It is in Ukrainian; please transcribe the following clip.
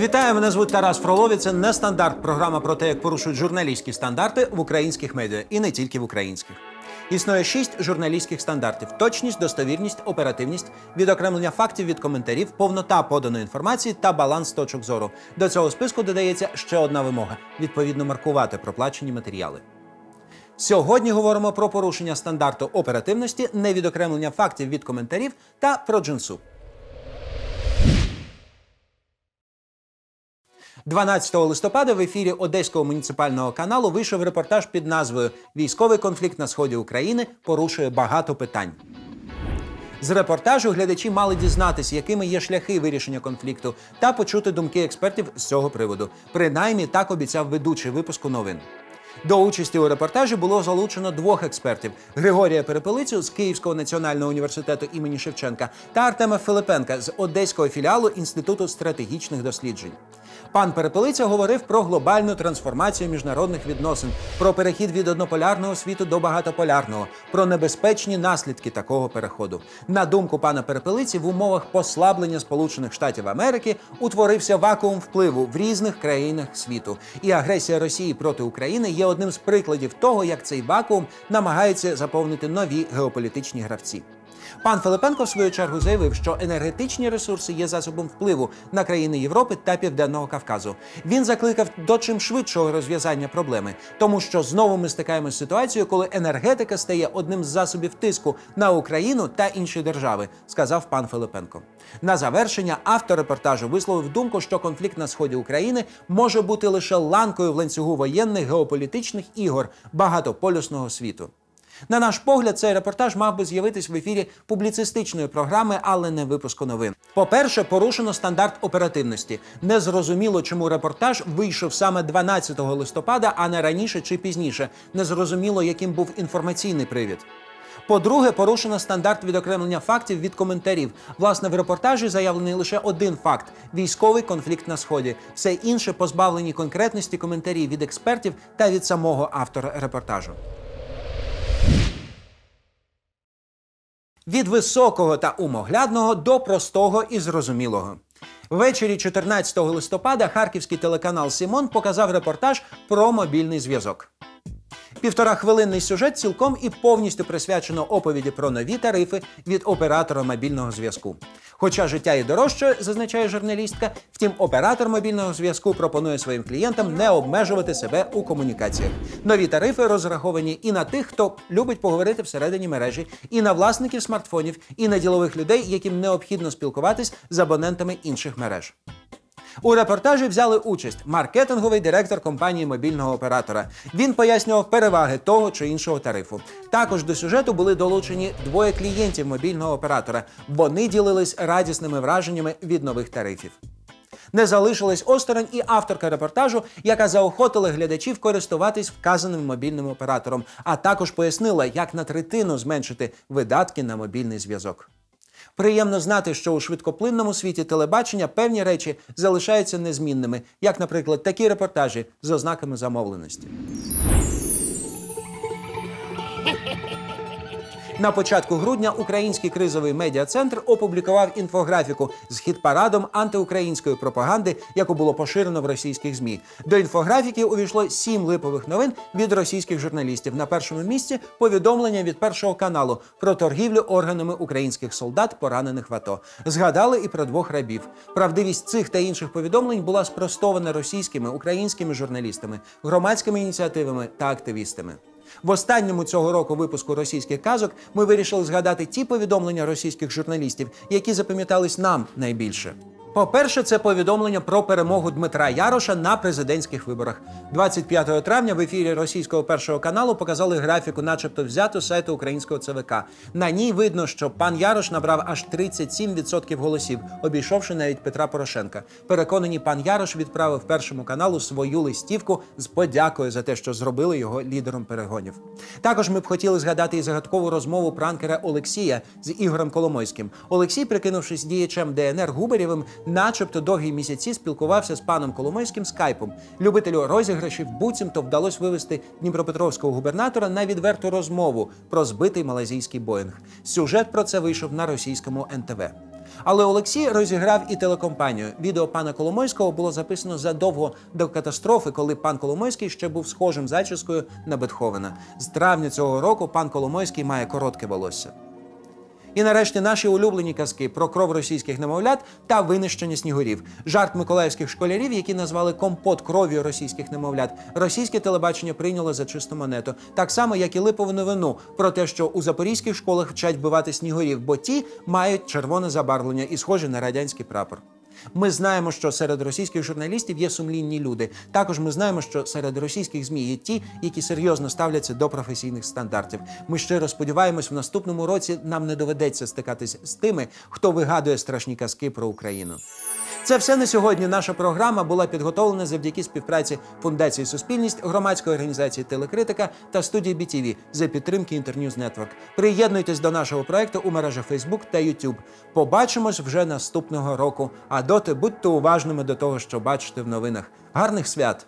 Вітаю, мене звуть Тарас Фролові. Це нестандарт. Програма про те, як порушують журналістські стандарти в українських медіа і не тільки в українських. Існує шість журналістських стандартів: точність, достовірність, оперативність, відокремлення фактів від коментарів, повнота поданої інформації та баланс точок зору. До цього списку додається ще одна вимога: відповідно маркувати проплачені матеріали. Сьогодні говоримо про порушення стандарту оперативності, невідокремлення фактів від коментарів та про джинсу. 12 листопада в ефірі Одеського муніципального каналу вийшов репортаж під назвою Військовий конфлікт на сході України порушує багато питань. З репортажу глядачі мали дізнатися, якими є шляхи вирішення конфлікту, та почути думки експертів з цього приводу. Принаймні так обіцяв ведучий випуску новин. До участі у репортажі було залучено двох експертів: Григорія Перепелицю з Київського національного університету імені Шевченка та Артема Филипенка з Одеського філіалу Інституту стратегічних досліджень. Пан Перепелиця говорив про глобальну трансформацію міжнародних відносин, про перехід від однополярного світу до багатополярного, про небезпечні наслідки такого переходу. На думку пана Перепелиці, в умовах послаблення Сполучених Штатів Америки утворився вакуум впливу в різних країнах світу, і агресія Росії проти України є одним з прикладів того, як цей вакуум намагаються заповнити нові геополітичні гравці. Пан Филипенко в свою чергу заявив, що енергетичні ресурси є засобом впливу на країни Європи та Південного Кавказу. Він закликав до чим швидшого розв'язання проблеми, тому що знову ми стикаємося з ситуацією, коли енергетика стає одним з засобів тиску на Україну та інші держави, сказав пан Филипенко. На завершення автор репортажу висловив думку, що конфлікт на сході України може бути лише ланкою в ланцюгу воєнних геополітичних ігор багатополюсного світу. На наш погляд, цей репортаж мав би з'явитись в ефірі публіцистичної програми, але не випуску новин. По-перше, порушено стандарт оперативності. Незрозуміло, чому репортаж вийшов саме 12 листопада, а не раніше чи пізніше. Незрозуміло, яким був інформаційний привід. По-друге, порушено стандарт відокремлення фактів від коментарів. Власне, в репортажі заявлений лише один факт: військовий конфлікт на сході. Все інше позбавлені конкретності коментарів від експертів та від самого автора репортажу. Від високого та умоглядного до простого і зрозумілого. Ввечері 14 листопада харківський телеканал Сімон показав репортаж про мобільний зв'язок. Півторахвилинний сюжет цілком і повністю присвячено оповіді про нові тарифи від оператора мобільного зв'язку. Хоча життя і дорожче, зазначає журналістка, втім, оператор мобільного зв'язку пропонує своїм клієнтам не обмежувати себе у комунікаціях. Нові тарифи розраховані і на тих, хто любить поговорити всередині мережі, і на власників смартфонів, і на ділових людей, яким необхідно спілкуватись з абонентами інших мереж. У репортажі взяли участь маркетинговий директор компанії мобільного оператора. Він пояснював переваги того чи іншого тарифу. Також до сюжету були долучені двоє клієнтів мобільного оператора. Вони ділились радісними враженнями від нових тарифів. Не залишилась осторонь і авторка репортажу, яка заохотила глядачів користуватись вказаним мобільним оператором, а також пояснила, як на третину зменшити видатки на мобільний зв'язок. Приємно знати, що у швидкоплинному світі телебачення певні речі залишаються незмінними, як, наприклад, такі репортажі з ознаками замовленості. На початку грудня український кризовий медіа-центр опублікував інфографіку з хіт-парадом антиукраїнської пропаганди, яку було поширено в російських змі. До інфографіки увійшло сім липових новин від російських журналістів. На першому місці повідомлення від першого каналу про торгівлю органами українських солдат, поранених в АТО. Згадали і про двох рабів. Правдивість цих та інших повідомлень була спростована російськими українськими журналістами, громадськими ініціативами та активістами. В останньому цього року випуску російських казок ми вирішили згадати ті повідомлення російських журналістів, які запам'ятались нам найбільше. По-перше, це повідомлення про перемогу Дмитра Яроша на президентських виборах. 25 травня в ефірі російського першого каналу показали графіку, начебто взяту з сайту українського ЦВК. На ній видно, що пан Ярош набрав аж 37% голосів, обійшовши навіть Петра Порошенка. Переконані, пан Ярош відправив першому каналу свою листівку з подякою за те, що зробили його лідером перегонів. Також ми б хотіли згадати і загадкову розмову пранкера Олексія з Ігорем Коломойським. Олексій, прикинувшись діячем ДНР Губарєвим, начебто довгі місяці спілкувався з паном Коломойським скайпом. Любителю розіграшів буцімто вдалося вивести дніпропетровського губернатора на відверту розмову про збитий малазійський боїнг. Сюжет про це вийшов на російському НТВ. Але Олексій розіграв і телекомпанію. Відео пана Коломойського було записано задовго до катастрофи, коли пан Коломойський ще був схожим зачіскою на Бетховена. З травня цього року пан Коломойський має коротке волосся. І нарешті наші улюблені казки про кров російських немовлят та винищення снігурів. Жарт миколаївських школярів, які назвали компот кров'ю російських немовлят. Російське телебачення прийняло за чисту монету, так само як і липову новину про те, що у запорізьких школах вчать бивати снігурів, бо ті мають червоне забарвлення і схожі на радянський прапор. Ми знаємо, що серед російських журналістів є сумлінні люди. Також ми знаємо, що серед російських змі є ті, які серйозно ставляться до професійних стандартів. Ми щиро сподіваємось, в наступному році нам не доведеться стикатись з тими, хто вигадує страшні казки про Україну. Це все на сьогодні. Наша програма була підготовлена завдяки співпраці Фундації Суспільність, громадської організації Телекритика та студії BTV за підтримки Інтерньюз Нетворк. Приєднуйтесь до нашого проекту у мережах Facebook та YouTube. Побачимось вже наступного року. А доти будьте уважними до того, що бачите в новинах. Гарних свят!